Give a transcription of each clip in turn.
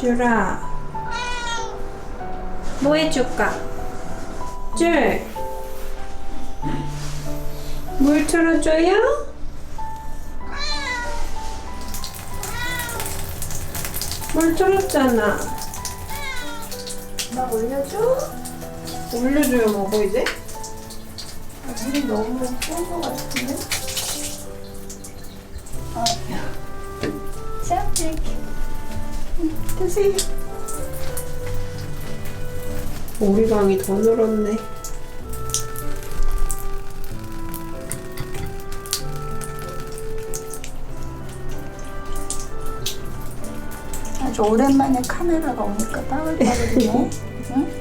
주라. 뭐 해줄까? 줄. 물 틀어줘요? 물 틀었잖아. 나 올려줘? 올려줘요, 먹어, 이제? 아, 물이 너무 푼것 같은데? 아, 자, 이렇게. 드세요. 오리방이 더 늘었네. 아주 오랜만에 카메라가 오니까 빠글빠글이네. 응?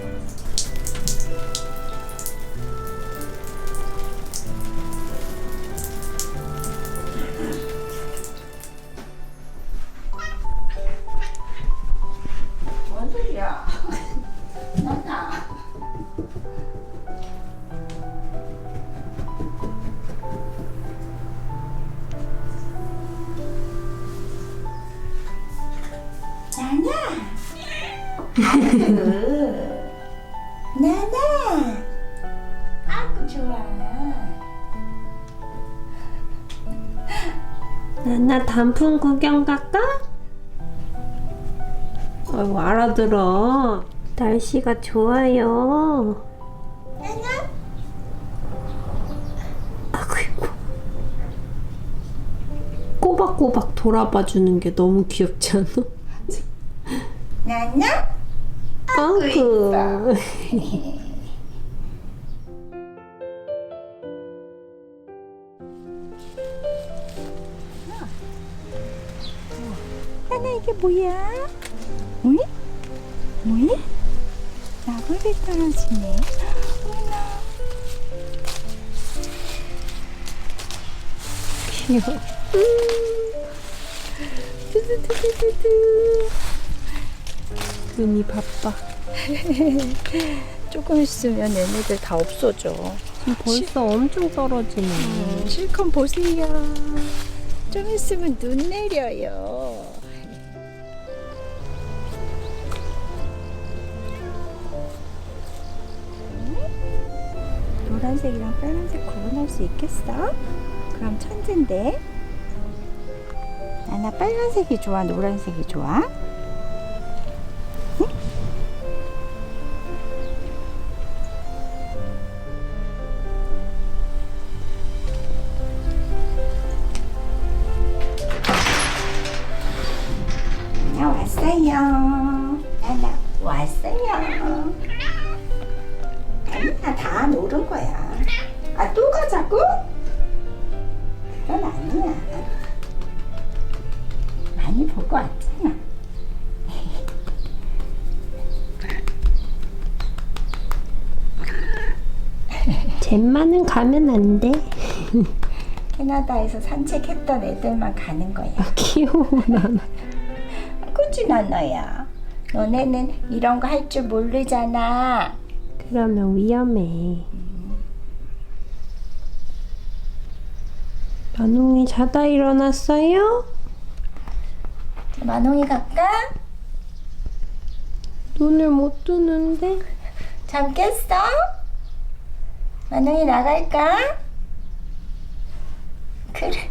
나나. 아그. 나나. 아그 좋아. 나나 단풍 구경 갈까? 아이고 알아들어. 날씨가 좋아요. 나나. 아이고. 꼬박꼬박 돌아봐 주는 게 너무 귀엽지 않아? 나나. 아이고. 나나 이게 뭐야? 응? 응? 나무를 떨어지네. 어머나. 귀여워. 두두두두두두. 눈이 바빠. 조금 있으면 얘네들 다 없어져. 지금 벌써 엄청 떨어지네. 실컷 보세요. 좀 있으면 눈 내려요. 노란색이랑 빨간색 구분할 수 있겠어? 그럼 천재인데. 나나 빨간색이 좋아, 노란색이 좋아? 왔어요. 아니야, 다 노른 거야. 아, 또 가자고? 그건 아니야. 많이 보고 왔잖아. 잼만은 가면 안 돼. 캐나다에서 산책했던 애들만 가는 거야. 귀여워 나나. 그치, 나나야. 너네는 이런 거 할 줄 모르잖아. 그러면 위험해. 만웅이 자다 일어났어요? 만홍이 갈까? 눈을 못 뜨는데? 잠 깼어? 만홍이 나갈까? 그래.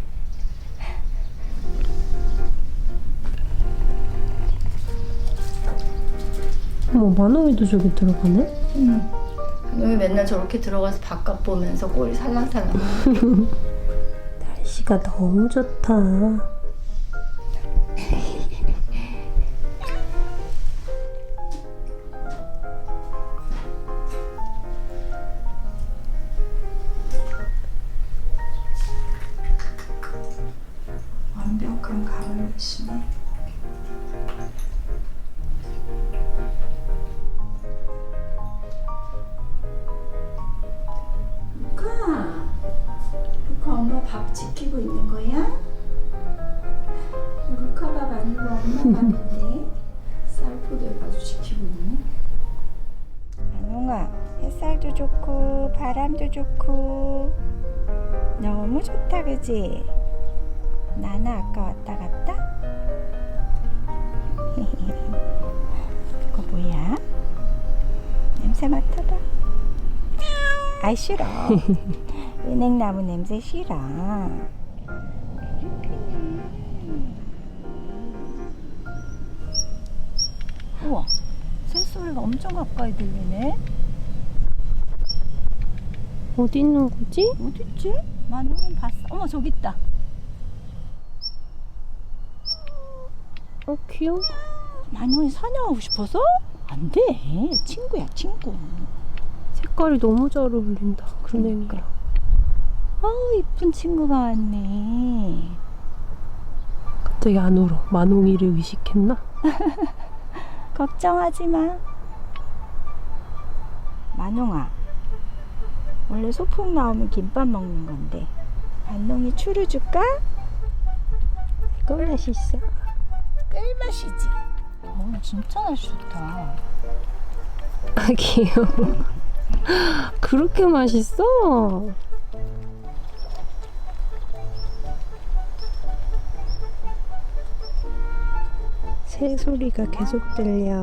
어머 만웅이도 저기 들어가네? 응. 만홍이 맨날 저렇게 들어가서 바깥 보면서 꼬리 살랑살랑. 날씨가 너무 좋다. 시키고 있는 거야? 루카밥 아니고 엄마 밥인데 쌀포도 해가지고 시키고 있네 안홍아 햇살도 좋고 바람도 좋고 너무 좋다 그지? 나나 아까 왔다 갔다? 이거 뭐야? 냄새 맡아봐 아이 싫어 은행나무 냄새 싫어. 우와, 새소리가 엄청 가까이 들리네. 어디 있는 거지? 어딨지? 만용인 봤어. 어머 저기 있다. 어 귀여워. 만용이 사냥하고 싶어서? 안 돼. 친구야 친구. 색깔이 너무 잘 어울린다. 그러니까. 어우 이쁜 친구가 왔네. 갑자기 안 울어. 만홍이를 의식했나? 걱정하지 마. 만용아. 원래 소풍 나오면 김밥 먹는 건데. 만용이 추루 줄까? 이거 맛있어. 꿀맛이지. 어 진짜 날씨 좋다. 아 귀여워. 그렇게 맛있어? 새 소리가 계속 들려.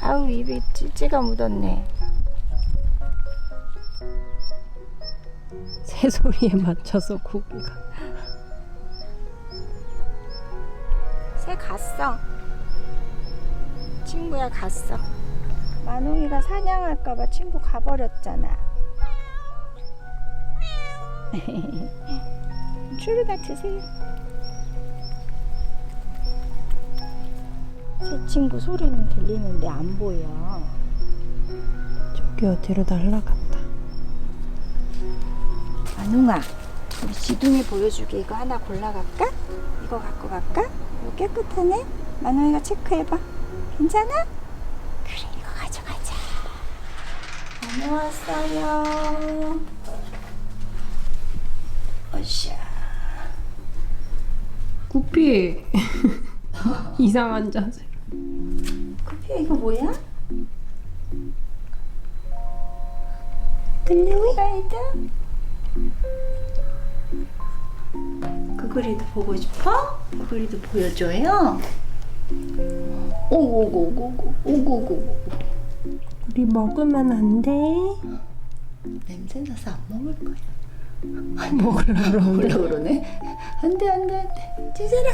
아우 입에 찌찌가 묻었네. 새 소리에 맞춰서 고기가. 새 갔어. 친구야 갔어. 만홍이가 사냥할까봐 친구 가버렸잖아. 추루다 드세요. 새 친구 소리는 들리는데 안 보여. 저기 어디로 날라갔다. 만홍아, 우리 지둥이 보여주게 이거 하나 골라갈까? 이거 갖고 갈까? 이거 깨끗하네? 만홍이가 체크해봐. 괜찮아? 그래, 이거 가져가자. 다녀왔어요. 어샤. 구피. 이상한 자세. 커피야, 이거 뭐야? 글로이라이드? 그 그리도 보고 싶어? 그 그리도 보여줘요? 오고고고고 오고고고 우리 먹으면 안 돼. 냄새 나서 안 먹을 거야. 먹으려고 몰라 그러네. 안돼 안돼 안돼. 찌질아.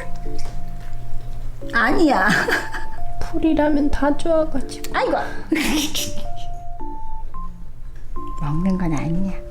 아니야. 풀이라면 다 좋아가지고. 아이고. 먹는 건 아니야.